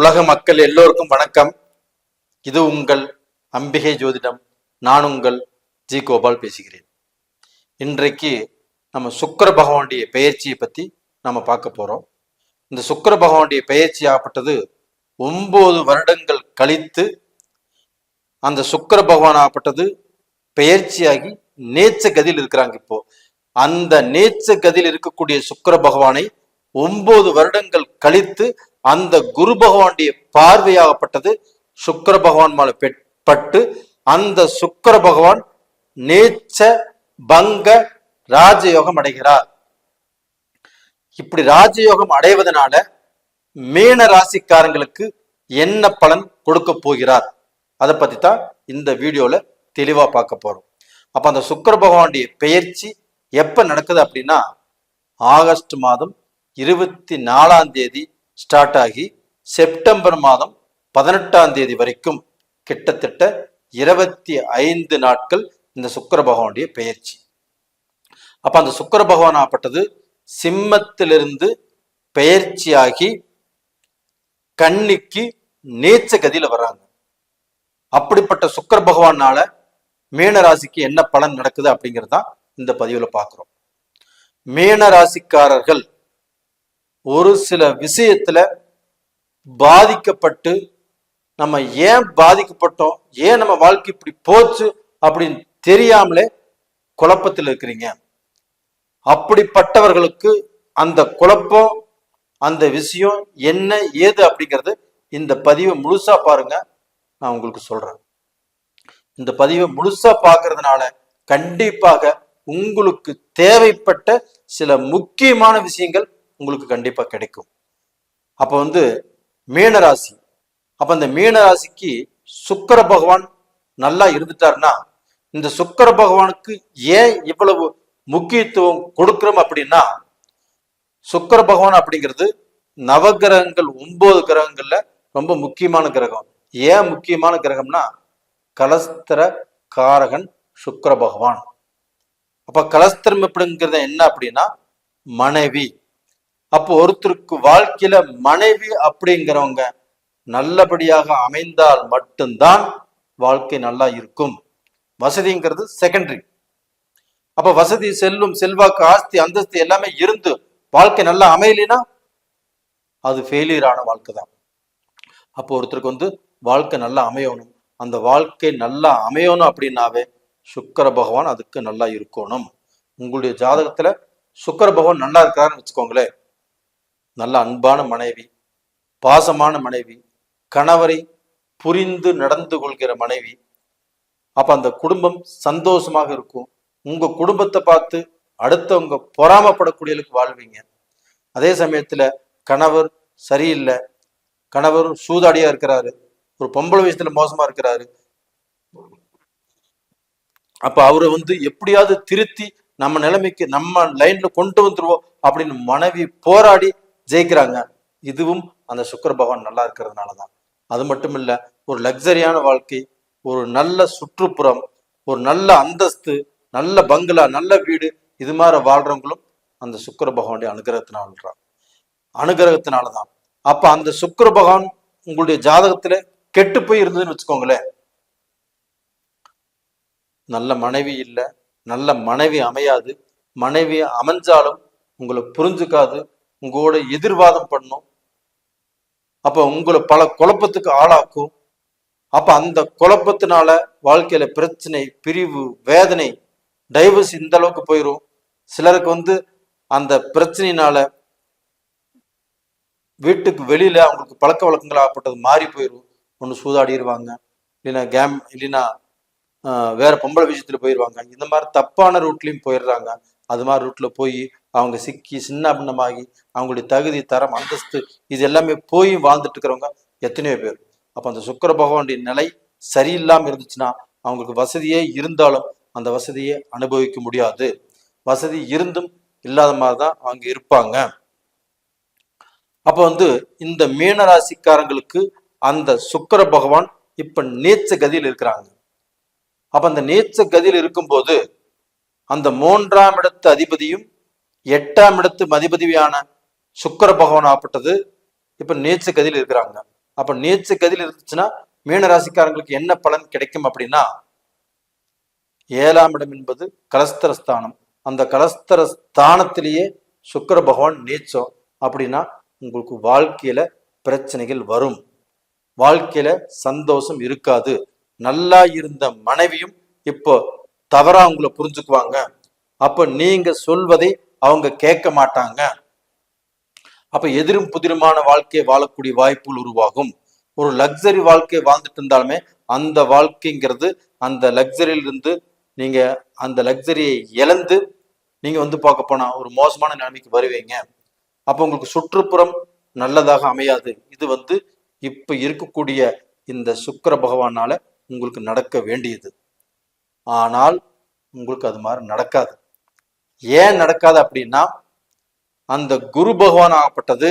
உலக மக்கள் எல்லோருக்கும் வணக்கம். இது உங்கள் அம்பிகை ஜோதிடம். நான் உங்கள் ஜி கோபால் பேசுகிறேன். இன்றைக்கு நம்ம சுக்கிர பகவானுடைய பெயர்ச்சியை பற்றி நம்ம பார்க்க போகிறோம் இந்த சுக்கர பகவானுடைய பெயர்ச்சி ஆகப்பட்டது ஒன்பது வருடங்கள் கழித்து அந்த சுக்கர பகவான் ஆகப்பட்டது பெயர்ச்சியாகி நேச்ச கதியில் இருக்கிறாங்க இப்போ. அந்த நேச்ச கதியில் இருக்கக்கூடிய சுக்கர பகவானை ஒன்பது வருடங்கள் கழித்து அந்த குரு பகவானுடைய பார்வையாகப்பட்டது. சுக்கர பகவான் மேல பட்டு அந்த சுக்கர பகவான் நேச்ச பங்க ராஜயோகம் அடைகிறார். இப்படி ராஜயோகம் அடைவதனால மீன ராசிக்காரங்களுக்கு என்ன பலன் கொடுக்க போகிறார்? அதை பத்தி தான் இந்த வீடியோல தெளிவா பார்க்க போறோம். அப்ப அந்த சுக்கர பகவானுடைய பெயர்ச்சி எப்ப நடக்குது அப்படின்னா ஆகஸ்ட் மாதம் இருபத்தி நாலாம் தேதி ஸ்டார்ட் ஆகி செப்டம்பர் மாதம் பதினெட்டாம் தேதி வரைக்கும் கிட்டத்தட்ட இருபத்தி ஐந்து நாட்கள் இந்த சுக்கர பகவானுடைய பெயர்ச்சி. அப்ப அந்த சுக்கர பகவான் ஆப்பட்டது சிம்மத்திலிருந்து பெயர்ச்சியாகி கண்ணிக்கு நேச்ச கதியில வர்றாங்க. அப்படிப்பட்ட சுக்கர பகவானால மீன ராசிக்கு என்ன பலன் நடக்குது அப்படிங்கிறது தான் இந்த பதிவுல பார்க்குறோம் மீன ராசிக்காரர்கள் ஒரு சில விஷயத்துல பாதிக்கப்பட்டு நம்ம ஏன் பாதிக்கப்பட்டோம்? ஏன் நம்ம வாழ்க்கை இப்படி போச்சு அப்படின்னு தெரியாமலே குழப்பத்தில் இருக்கிறீங்க. அப்படிப்பட்டவர்களுக்கு அந்த குழப்பம் அந்த விஷயம் என்ன ஏது அப்படிங்கிறது இந்த பதிவை முழுசா பாருங்க நான் உங்களுக்கு சொல்றேன். இந்த பதிவை முழுசா பார்க்கறதுனால கண்டிப்பாக உங்களுக்கு தேவைப்பட்ட சில முக்கியமான விஷயங்கள் உங்களுக்கு கண்டிப்பாக கிடைக்கும். அப்போ வந்து மீனராசி அப்போ இந்த மீனராசிக்கு சுக்கர பகவான் நல்லா இருந்துட்டாருன்னா இந்த சுக்கிர பகவானுக்கு ஏன் இவ்வளவு முக்கியத்துவம் கொடுக்குறோம் அப்படின்னா சுக்கர பகவான் அப்படிங்கிறது நவகிரகங்கள் ஒன்பது கிரகங்கள்ல ரொம்ப முக்கியமான கிரகம். ஏன் முக்கியமான கிரகம்னா கலஸ்திர காரகன் சுக்கிர பகவான். அப்ப கலஸ்திரம் எப்படிங்கிறது என்ன அப்படின்னா மனைவி. அப்போ ஒருத்தருக்கு வாழ்க்கையில மனைவி அப்படிங்கிறவங்க நல்லபடியாக அமைந்தால் மட்டும்தான் வாழ்க்கை நல்லா இருக்கும். வசதிங்கிறது செகண்டரி அப்ப வசதி செல்லும் செல்வாக்கு ஆஸ்தி அந்தஸ்து எல்லாமே இருந்து வாழ்க்கை நல்லா அமையலைன்னா அது ஃபெயிலியர் ஆன வாழ்க்கை தான். அப்போ ஒருத்தருக்கு வந்து வாழ்க்கை நல்லா அமையணும். அந்த வாழ்க்கை நல்லா அமையணும் அப்படின்னாவே சுக்கர பகவான் அதுக்கு நல்லா இருக்கணும். உங்களுடைய ஜாதகத்துல சுக்கர பகவான் நல்லா இருக்காருன்னு வச்சுக்கோங்களேன். நல்ல அன்பான மனைவி பாசமான மனைவி கணவரை புரிந்து நடந்து கொள்கிற மனைவி. அப்ப அந்த குடும்பம் சந்தோஷமாக இருக்கும். உங்க குடும்பத்தை பார்த்து அடுத்தவங்க பொறாமப்படக்கூடியவளுக்கு வாழ்வீங்க. அதே சமயத்துல கணவர் சரியில்லை. கணவர் சூதாடியா இருக்கிறாரு. ஒரு பொம்பளை வயசுல மோசமா இருக்கிறாரு. அப்ப அவரை வந்து எப்படியாவது திருத்தி நம்ம நிலைமைக்கு நம்ம லைன்ல கொண்டு வந்துருவோம் அப்படின்னு மனைவி போராடி ஜெயிக்கிறாங்க. இதுவும் அந்த சுக்கிர பகவான் நல்லா இருக்கிறதுனாலதான். அது மட்டும் இல்ல ஒரு லக்ஸரியான வாழ்க்கை ஒரு நல்ல சுற்றுப்புறம் ஒரு நல்ல அந்தஸ்து நல்ல பங்களா நல்ல வீடு இது மாதிரி வாழ்றவங்களும் அந்த சுக்கர பகவானுடைய அனுகிரகத்தினால வாழ்றாங்க. அனுகிரகத்தினாலதான். அப்ப அந்த சுக்கர பகவான் உங்களுடைய ஜாதகத்துல கெட்டு போய் இருந்ததுன்னு வச்சுக்கோங்களேன். நல்ல மனைவி இல்லை நல்ல மனைவி அமையாது மனைவி அமைஞ்சாலும் உங்களை புரிஞ்சுக்காது உங்களோட எதிர்வாதம் பண்ணும். அப்ப உங்களை பல குழப்பத்துக்கு ஆளாக்கும். அப்ப அந்த குழப்பத்தினால வாழ்க்கையில பிரச்சனை பிரிவு வேதனை டைவர்ஸ் இந்த அளவுக்கு போயிடும் சிலருக்கு வந்து அந்த பிரச்சனையினால வீட்டுக்கு வெளியில அவங்களுக்கு பழக்க வழக்கங்கள் ஆகப்பட்டது மாறி போயிடும் ஒன்று சூதாடிடுவாங்க இல்லைன்னா கேம் இல்லைன்னா வேற பொம்பளை விஷயத்துல போயிடுவாங்க இந்த மாதிரி தப்பான ரூட்லயும் போயிடுறாங்க. அது மாதிரி ரூட்டில் போய் அவங்க சிக்கி சின்ன பின்னமாகி அவங்களுடைய தகுதி தரம் அந்தஸ்து இது எல்லாமே போய் வாழ்ந்துட்டு இருக்கிறவங்க எத்தனையோ பேர். அப்போ அந்த சுக்கிர பகவானுடைய நிலை சரியில்லாமல் இருந்துச்சுன்னா அவங்களுக்கு வசதியே இருந்தாலும் அந்த வசதியை அனுபவிக்க முடியாது. வசதி இருந்தும் இல்லாத மாதிரி தான் அவங்க இருப்பாங்க. அப்போ வந்து இந்த மீன ராசிக்காரங்களுக்கு அந்த சுக்கிர பகவான் இப்ப நீச்ச கதியில் இருக்கிறாங்க. அப்ப அந்த நீச்ச கதியில் இருக்கும்போது அந்த மூன்றாம் இடத்து அதிபதியும் எட்டாம் இடத்து அதிபதியான சுக்கர பகவான் ஆப்பட்டது இப்ப நீச்ச கதியில் இருக்கிறாங்க. அப்ப நீச்ச கதியில் இருந்துச்சுன்னா மீன ராசிக்காரங்களுக்கு என்ன பலன் கிடைக்கும் அப்படின்னா ஏழாம் இடம் என்பது கலஸ்தர ஸ்தானம் அந்த கலஸ்தர ஸ்தானத்திலேயே சுக்கிர பகவான் நீச்சம் அப்படின்னா உங்களுக்கு வாழ்க்கையில பிரச்சனைகள் வரும். வாழ்க்கையில சந்தோஷம் இருக்காது. நல்லா இருந்த மனைவியும் இப்போ தவறா உங்களை புரிஞ்சுக்குவாங்க. அப்ப நீங்க சொல்வதை அவங்க கேட்க மாட்டாங்க. அப்ப எதிரும் புதிருமான வாழ்க்கையை வாழக்கூடிய வாய்ப்புகள் உருவாகும். ஒரு லக்ஸரி வாழ்க்கையை வாழ்ந்துட்டு இருந்தாலுமே அந்த வாழ்க்கைங்கிறது அந்த லக்ஸரியிலிருந்து நீங்க அந்த லக்ஸரியை இழந்து நீங்க வந்து பார்க்க போனா ஒரு மோசமான நிலைமைக்கு வருவீங்க. அப்போ உங்களுக்கு சுற்றுப்புறம் நல்லதாக அமையாது. இது வந்து இப்ப இருக்கக்கூடிய இந்த சுக்கிர பகவானால உங்களுக்கு நடக்க வேண்டியது. ஆனால் உங்களுக்கு அது மாதிரி நடக்காது. ஏன் நடக்காது அப்படின்னா அந்த குரு பகவான் ஆகப்பட்டது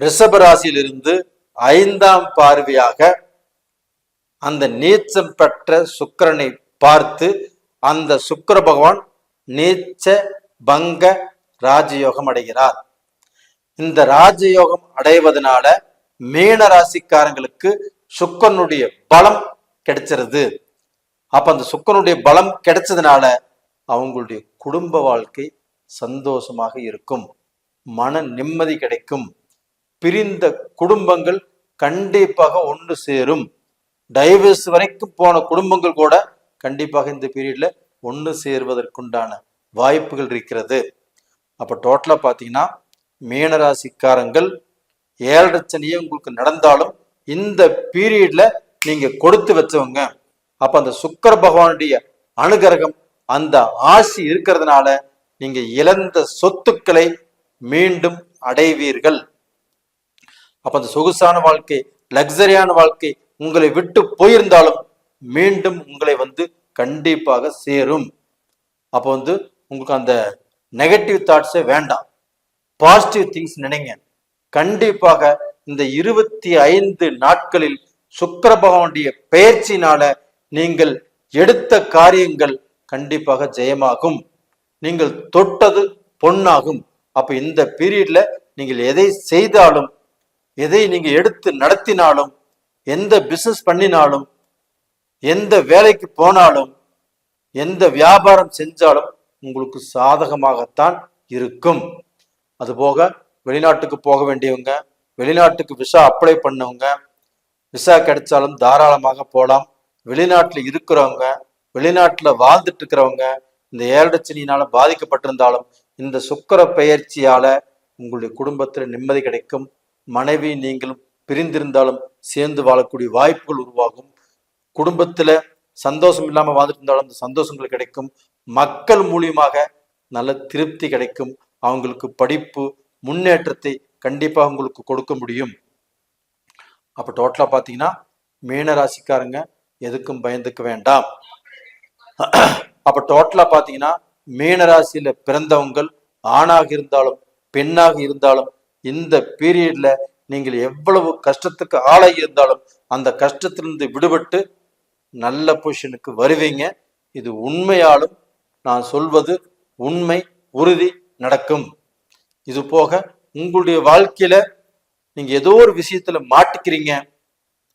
ரிஷபராசியிலிருந்து ஐந்தாம் பார்வையாக அந்த நீச்சம் பெற்ற சுக்கிரனை பார்த்து அந்த சுக்கர பகவான் நீச்ச பங்க ராஜயோகம் அடைகிறார். இந்த ராஜயோகம் அடைவதனால மீன ராசிக்காரங்களுக்கு சுக்கரனுடைய பலம் கிடைச்சிருது. அப்ப அந்த சுக்கரனுடைய பலம் கிடைச்சதுனால அவங்களுடைய குடும்ப வாழ்க்கை சந்தோஷமாக இருக்கும். மன நிம்மதி கிடைக்கும். பிரிந்த குடும்பங்கள் கண்டிப்பாக ஒன்று சேரும். டைவர்ஸ் வரைக்கும் போன குடும்பங்கள் கூட கண்டிப்பாக இந்த பீரியட்ல ஒன்று சேர்வதற்குண்டான வாய்ப்புகள் இருக்கிறது. அப்ப டோட்டலா பாத்தீங்கன்னா மீனராசிக்காரங்கள் ஏழரை சனியே உங்களுக்கு நடந்தாலும் இந்த பீரியட்ல நீங்க கொடுத்து வச்சவங்க அப்ப அந்த சுக்கர பகவானுடைய அனுகிரகம் அந்த ஆசி இருக்கிறதுனால நீங்க இழந்த சொத்துக்களை மீண்டும் அடைவீர்கள். அப்ப அந்த சொகுசான வாழ்க்கை லக்ஸரியான வாழ்க்கை உங்களை விட்டு போயிருந்தாலும் மீண்டும் உங்களை வந்து கண்டிப்பாக சேரும். அப்போ வந்து உங்களுக்கு அந்த நெகட்டிவ் தாட்ஸே வேண்டாம். பாசிட்டிவ் திங்ஸ் நினைங்க. கண்டிப்பாக இந்த இருபத்தி ஐந்து நாட்களில் சுக்கர பகவானுடைய பெயர்ச்சினால நீங்கள் எடுத்த காரியங்கள் கண்டிப்பாக ஜெயமாகும். நீங்கள் தொட்டது பொன்னாகும். அப்ப இந்த பீரியட்ல நீங்கள் எதை செய்தாலும் எதை நீங்க எடுத்து நடத்தினாலும் எந்த பிசினஸ் பண்ணினாலும் எந்த வேலைக்கு போனாலும் எந்த வியாபாரம் செஞ்சாலும் உங்களுக்கு சாதகமாகத்தான் இருக்கும். அதுபோக வெளிநாட்டுக்கு போக வேண்டியவங்க வெளிநாட்டுக்கு விசா அப்ளை பண்ணவங்க விசா கிடைச்சாலும் தாராளமாக போகலாம் வெளிநாட்டில் இருக்கிறவங்க வெளிநாட்டில் வாழ்ந்துட்டு இருக்கிறவங்க இந்த ஏழடச்சனியினால பாதிக்கப்பட்டிருந்தாலும் இந்த சுக்கர பெயர்ச்சியால உங்களுடைய குடும்பத்தில் நிம்மதி கிடைக்கும். மனைவி நீங்களும் பிரிந்திருந்தாலும் சேர்ந்து வாழக்கூடிய வாய்ப்புகள் உருவாகும். குடும்பத்துல சந்தோஷம் இல்லாமல் வாழ்ந்துட்டு இருந்தாலும் அந்த சந்தோஷங்கள் கிடைக்கும். மக்கள் மூலியமாக நல்ல திருப்தி கிடைக்கும். அவங்களுக்கு படிப்பு முன்னேற்றத்தை கண்டிப்பாக உங்களுக்கு கொடுக்க முடியும். அப்ப டோட்டலா பாத்தீங்கன்னா மீன ராசிக்காரங்க எதுக்கும் பயந்துக்க வேண்டாம். அப்ப டோட்டலா பாத்தீங்கன்னா மீன ராசியில பிறந்தவங்கள் ஆணாக இருந்தாலும் பெண்ணாக இருந்தாலும் இந்த பீரியட்ல நீங்கள் எவ்வளவு கஷ்டத்துக்கு ஆளாகி இருந்தாலும் அந்த கஷ்டத்திலிருந்து விடுபட்டு நல்ல பொசிஷனுக்கு வருவீங்க. இது உண்மையாலும் நான் சொல்வது உண்மை உறுதி நடக்கும். இது போக உங்களுடைய வாழ்க்கையில நீங்க ஏதோ ஒரு விஷயத்துல மாட்டிக்கிறீங்க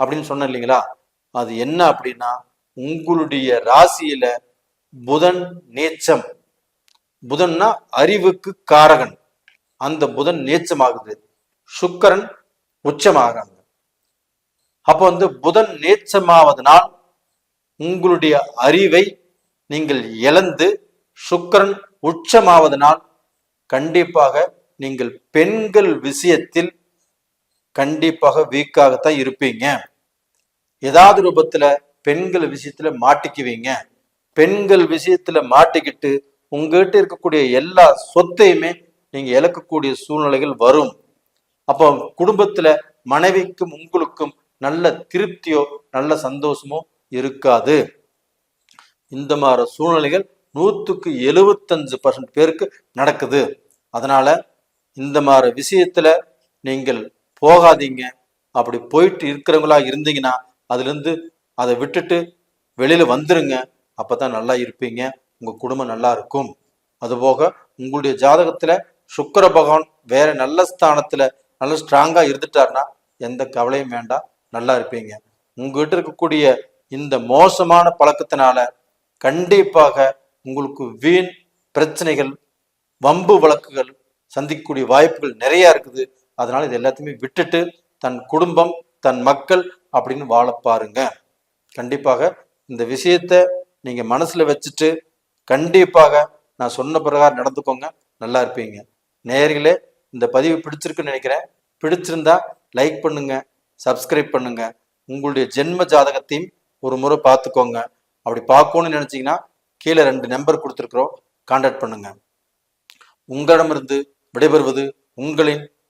அப்படின்னு சொன்ன இல்லைங்களா? அது என்ன அப்படின்னா உங்களுடைய ராசியில புதன் நேச்சம். புதன்னா அறிவுக்கு காரகன். அந்த புதன் நேச்சமாகுது. சுக்கரன் உச்சமாகறாங்க. அப்போ வந்து புதன் நேச்சமாவதனால் உங்களுடைய அறிவை நீங்கள் இழந்து சுக்கரன் உச்சமாவதனால் கண்டிப்பாக நீங்கள் பெண்கள் விஷயத்தில் கண்டிப்பாக வீக்காகத்தான் இருப்பீங்க. ஏதாவது ரூபத்துல பெண்கள் விஷயத்துல மாட்டிக்குவீங்க. பெண்கள் விஷயத்துல மாட்டிக்கிட்டு உங்ககிட்ட இருக்கக்கூடிய எல்லா சொத்தையுமே நீங்க இழக்கக்கூடிய சூழ்நிலைகள் வரும். அப்போ குடும்பத்துல மனைவிக்கும் உங்களுக்கும் நல்ல திருப்தியோ நல்ல சந்தோஷமோ இருக்காது. இந்த மாதிரி சூழ்நிலைகள் நூற்றுக்கு எழுபத்தஞ்சு பர்சன்ட் பேருக்கு நடக்குது. அதனால இந்த மாதிரி விஷயத்துல நீங்கள் போகாதீங்க. அப்படி போயிட்டு இருக்கிறவங்களா இருந்தீங்கன்னா அதுலேருந்து அதை விட்டுட்டு வெளியில் வந்துருங்க. அப்பதான் நல்லா இருப்பீங்க. உங்கள் குடும்பம் நல்லா இருக்கும். அதுபோக உங்களுடைய ஜாதகத்தில் சுக்கர பகவான் வேற நல்ல ஸ்தானத்தில் நல்ல ஸ்ட்ராங்காக இருந்துட்டாருன்னா எந்த கவலையும் வேண்டாம். நல்லா இருப்பீங்க. உங்ககிட்ட இருக்கக்கூடிய இந்த மோசமான பழக்கத்தினால கண்டிப்பாக உங்களுக்கு வீண் பிரச்சனைகள் வம்பு வழக்குகள் சந்திக்கக்கூடிய வாய்ப்புகள் நிறையா இருக்குது. அதனால இது எல்லாத்தையுமே விட்டுட்டு தன் குடும்பம் தன் மக்கள் அப்படின்னு வாழ பாருங்க. கண்டிப்பாக இந்த விஷயத்த நீங்க மனசுல வச்சுட்டு கண்டிப்பாக நான் சொன்ன பிரகாரம் நடந்துக்கோங்க. நல்லா இருப்பீங்க. நேர்களே இந்த பதிவு பிடிச்சிருக்குன்னு நினைக்கிறேன். பிடிச்சிருந்தா லைக் பண்ணுங்க சப்ஸ்கிரைப் பண்ணுங்க. உங்களுடைய ஜென்ம ஜாதகத்தையும் ஒரு முறை பார்த்துக்கோங்க. அப்படி பார்க்கணும்னு நினைச்சீங்கன்னா கீழே ரெண்டு நம்பர் கொடுத்துருக்குறோம். கான்டாக்ட் பண்ணுங்க. உங்களிடமிருந்து விடைபெறுவது உங்களின்